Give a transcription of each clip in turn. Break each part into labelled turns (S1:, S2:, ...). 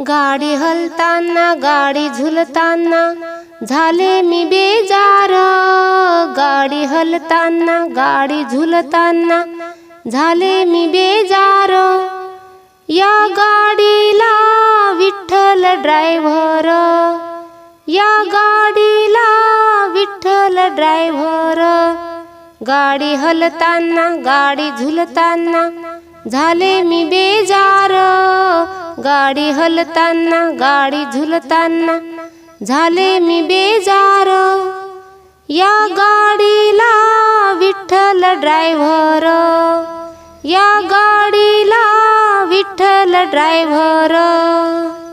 S1: गाडी हलताना गाडी झुलताना झाले मी बेजार. गाडी हलताना गाडी झुलताना झाले मी बेजार. या गाडीला विठ्ठल ड्रायव्हर. या गाडीला विठ्ठल ड्रायव्हर. गाडी हलताना गाडी झुलताना झाले मी बेजार. गाडी हलताना गाडी झुलताना झाले मी बेजार. या गाडीला विठ्ठल ड्रायव्हर. या गाडीला विठ्ठल ड्रायव्हर.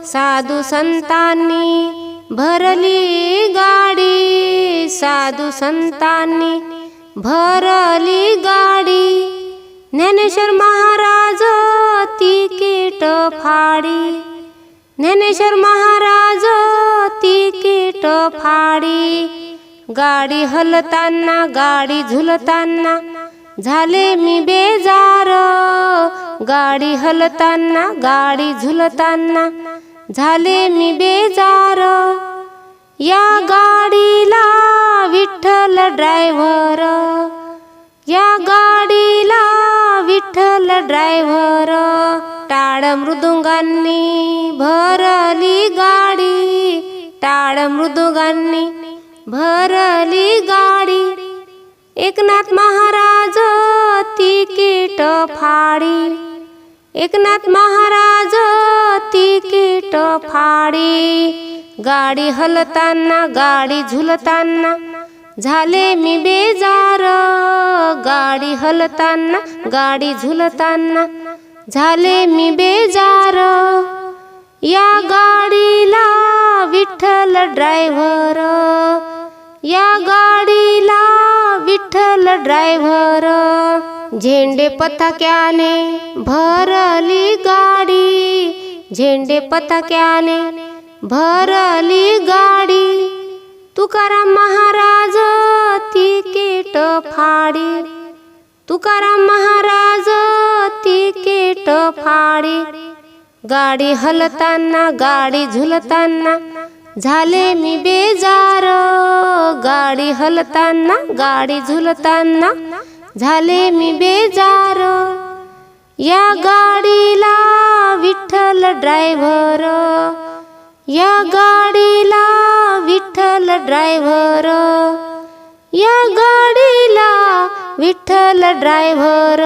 S1: साधू संतांनी भरली गाडी. साधू संतांनी भरली गाडी. ज्ञानेश्वर महाराज तिकीट फाडी. ज्ञानेश्वर महाराज तिकीट फाडी. गाडी हलताना गाडी झुलताना झाले मी बेजार. गाडी हलताना गाडी झुलताना झाले मी बेजार. या गाडीला विठ्ठल ड्रायव्हर ड्रायव्हर टाळ मृदुंगांनी भरली गाडी टाळ मृदुंगांनी भरली गाडी. एकनाथ महाराज तिकीट फाडी. एकनाथ महाराज तिकीट फाडी. गाडी हलताना गाडी झुलताना झाले मी बेजार. गाडी हलताना गाडी झुलताना झाले मी बेजार. या गाडीला विठ्ठल ड्रायव्हर. या गाडीला विठ्ठल ड्रायव्हर. झेंडे पथक्याने भरली गाडी. झेंडे पथक्याने भरली गाडी. फाडे. तुकाराम महाराज तिकीट फाडी. गाडी हलताना गाडी झुलताना झाले मी बेजार. गाडी हलताना गाडी झुलताना झाले मी बेजार. या गाडीला विठ्ठल ड्रायव्हर. या गाडीला विठ्ठल ड्रायव्हर. विठ्ठल ड्रायव्हर.